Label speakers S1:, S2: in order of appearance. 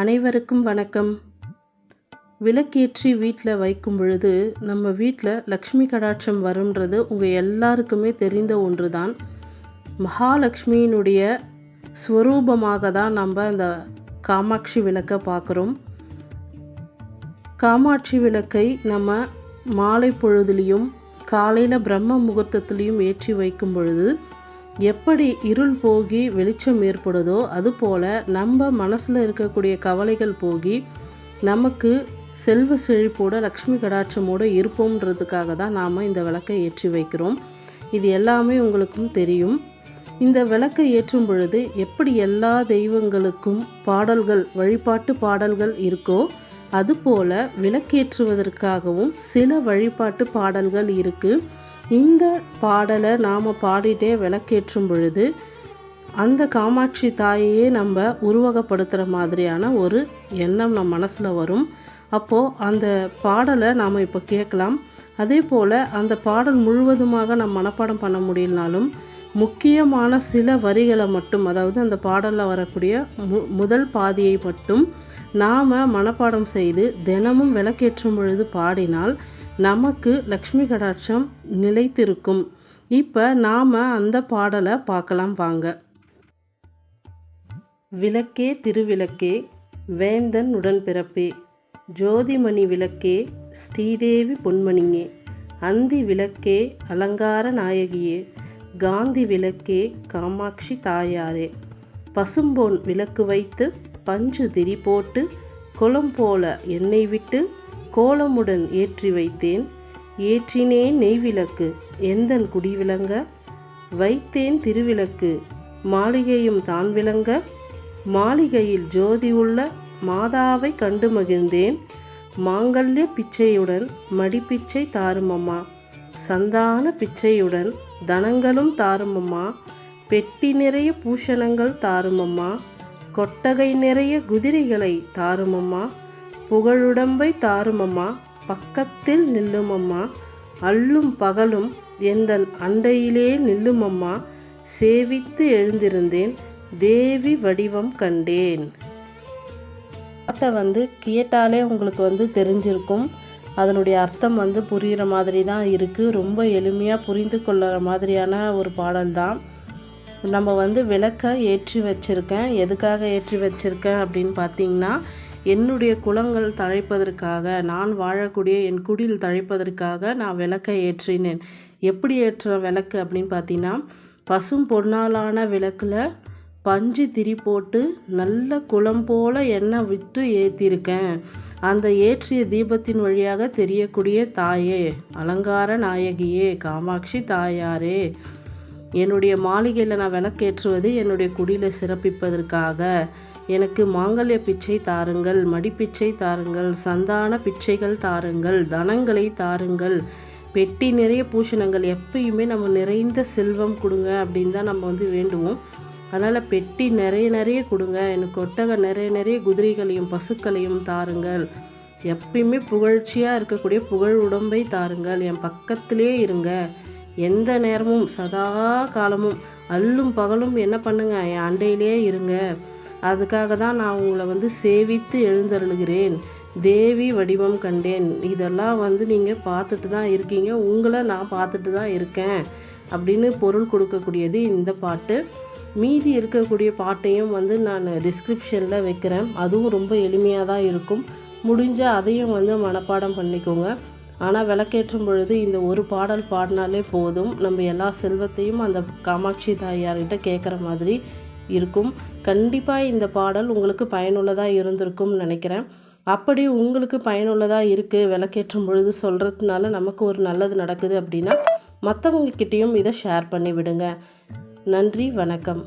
S1: அனைவருக்கும் வணக்கம். விளக்கேற்றி வீட்டில் வைக்கும் பொழுது நம்ம வீட்டில் லக்ஷ்மி கடாட்சம் வரும்ன்றது உங்கள் எல்லாருக்குமே தெரிந்த ஒன்று தான் மகாலட்சுமியினுடைய ஸ்வரூபமாக தான் நம்ம இந்த காமாட்சி விளக்கை பார்க்குறோம். காமாட்சி விளக்கை நம்ம மாலை பொழுதுலேயும் காலையில் பிரம்ம முகூர்த்தத்துலேயும் ஏற்றி வைக்கும் பொழுது எப்படி இருள் போகி வெளிச்சம் ஏற்படுதோ அதுபோல் நம்ம மனசில் இருக்கக்கூடிய கவலைகள் போகி நமக்கு செல்வ செழிப்போட லக்ஷ்மி கடாட்சமோடு இருப்போம்ன்றதுக்காக தான் நாம் இந்த விளக்கை ஏற்றி வைக்கிறோம். இது எல்லாமே உங்களுக்கும் தெரியும். இந்த விளக்கை ஏற்றும் பொழுது எப்படி எல்லா தெய்வங்களுக்கும் பாடல்கள் வழிபாட்டு பாடல்கள் இருக்கோ அதுபோல் விளக்கேற்றுவதற்காகவும் சில வழிபாட்டு பாடல்கள் இருக்குது இந்த பாடலை நாம் பாடிட்டே விளக்கேற்றும் பொழுது அந்த காமாட்சி தாயையே நம்ம உருவகப்படுத்துகிற மாதிரியான ஒரு எண்ணம் நம் மனசில் வரும். அப்போது அந்த பாடலை நாம் இப்போ கேட்கலாம். அதே போல் அந்த பாடல் முழுவதுமாக நம் மனப்பாடம் பண்ண முடியலனாலும் முக்கியமான சில வரிகளை மட்டும் அதாவது அந்த பாடலில் வரக்கூடிய மு முதல் பாதியை மட்டும் நாம் மனப்பாடம் செய்து தினமும் விளக்கேற்றும் பொழுது பாடினால் நமக்கு லக்ஷ்மி கடாட்சம் நிலைத்திருக்கும். இப்போ நாம் அந்த பாடலை பார்க்கலாம் வாங்க. விளக்கே திருவிளக்கே வேந்தன் உடன்பிறப்பே ஜோதிமணி விளக்கே ஸ்ரீதேவி பொன்மணியே அந்தி விளக்கே அலங்கார நாயகியே காந்தி விளக்கே காமாட்சி தாயாரே. பசும்பொன் விளக்கு வைத்து பஞ்சு திரி போட்டு குளம் போல எண்ணெய் விட்டு கோலமுடன் ஏற்றி வைத்தேன். ஏற்றினேன் நெய்விளக்கு எந்தன் குடிவிளங்க வைத்தேன் திருவிளக்கு மாளிகையும் தான் விளங்க? மாளிகையில் ஜோதி உள்ள மாதாவை கண்டு மகிழ்ந்தேன். மாங்கல்ய பிச்சையுடன் மடிப்பிச்சை தாருமம்மா. சந்தான பிச்சையுடன் தனங்களும் தாருமம்மா. பெட்டி நிறைய பூஷணங்கள் தாருமம்மா. கொட்டகை நிறைய குதிரைகளை தாருமம்மா. புகழுடம்பை தாருமம்மா பக்கத்தில் நில்லுமம்மா அல்லும் பகலும் எந்தன் அண்டையிலே நில்லுமம்மா சேவித்து எழுந்திருந்தேன் தேவி வடிவம் கண்டேன். பாட்டை வந்து கேட்டாலே உங்களுக்கு வந்து தெரிஞ்சிருக்கும். அதனுடைய அர்த்தம் வந்து புரிகிற மாதிரி தான் இருக்குது ரொம்ப எளிமையாக புரிந்து கொள்ளுற மாதிரியான ஒரு பாடல் தான். நம்ம வந்து விளக்கை ஏற்றி வச்சுருக்கேன். எதுக்காக ஏற்றி வச்சுருக்கேன் அப்படின்னு பார்த்தீங்கன்னா என்னுடைய குளங்கள் தழைப்பதற்காக நான் வாழக்கூடிய என் குடியில் தழைப்பதற்காக நான் விளக்கை ஏற்றினேன். எப்படி ஏற்ற விளக்கு அப்படின்னு பார்த்தீங்கன்னா பசும் பொன்னாலான விளக்கில் பஞ்சு திரி போட்டு நல்ல குளம் போல் எண்ணெய் விட்டு ஏற்றிருக்கேன் அந்த ஏற்றிய தீபத்தின் வழியாக தெரியக்கூடிய தாயே அலங்கார நாயகியே காமாட்சி தாயாரே. என்னுடைய மாளிகையில் நான் விளக்கேற்றுவது என்னுடைய குடியில் சிறப்பிப்பதற்காக. எனக்கு மாங்கல்ய பிச்சை தாருங்கள் மடிப்பிச்சை தாருங்கள் சந்தான பிச்சைகள் தாருங்கள் தனங்களை தாருங்கள். பெட்டி நிறைய பூஷணங்கள் எப்பயுமே நம்ம நிறைந்த செல்வம் கொடுங்க அப்படின்னு தான் நம்ம வந்து வேண்டுவோம். அதனால் பெட்டி நிறைய நிறைய கொடுங்க எனக்கு ஒட்டக நிறைய நிறைய குதிரைகளையும் பசுக்களையும் தாருங்கள். எப்பயுமே புகழ்ச்சியாக இருக்கக்கூடிய புகழ் உடம்பை தாருங்கள் என் பக்கத்திலே இருங்க. எந்த நேரமும் சதா காலமும் அல்லும் பகலும் என்ன பண்ணுங்க? என் அண்டையிலே இருங்க. அதுக்காக தான் நான் உங்களை வந்து சேவித்து எழுந்தருளுகிறேன். தேவி வடிவம் கண்டேன். இதெல்லாம் வந்து நீங்கள் பார்த்துட்டு தான் இருக்கீங்க. உங்களை நான் பார்த்துட்டு தான் இருக்கேன். அப்படின்னு பொருள் கொடுக்கக்கூடியது இந்த பாட்டு. மீதி இருக்கக்கூடிய பாட்டையும் வந்து நான் டிஸ்கிரிப்ஷனில் வைக்கிறேன். அதுவும் ரொம்ப எளிமையாக தான் இருக்கும். முடிஞ்ச அதையும் வந்து மனப்பாடம் பண்ணிக்கோங்க. ஆனால் விளக்கேற்றும் பொழுது இந்த ஒரு பாடல் பாடினாலே போதும். நம்ம எல்லா செல்வத்தையும் அந்த காமாட்சி தாயார்கிட்ட கேட்குற மாதிரி இருக்கும். கண்டிப்பாக இந்த பாடல் உங்களுக்கு பயனுள்ளதாக இருந்திருக்கும்னு நினைக்கிறேன். அப்படி உங்களுக்கு பயனுள்ளதாக இருக்குது விளக்கேற்றும் பொழுது சொல்கிறதுனால நமக்கு ஒரு நல்லது நடக்குது அப்படின்னா மற்றவங்கக்கிட்டேயும் இதை ஷேர் பண்ணி விடுங்க. நன்றி வணக்கம்.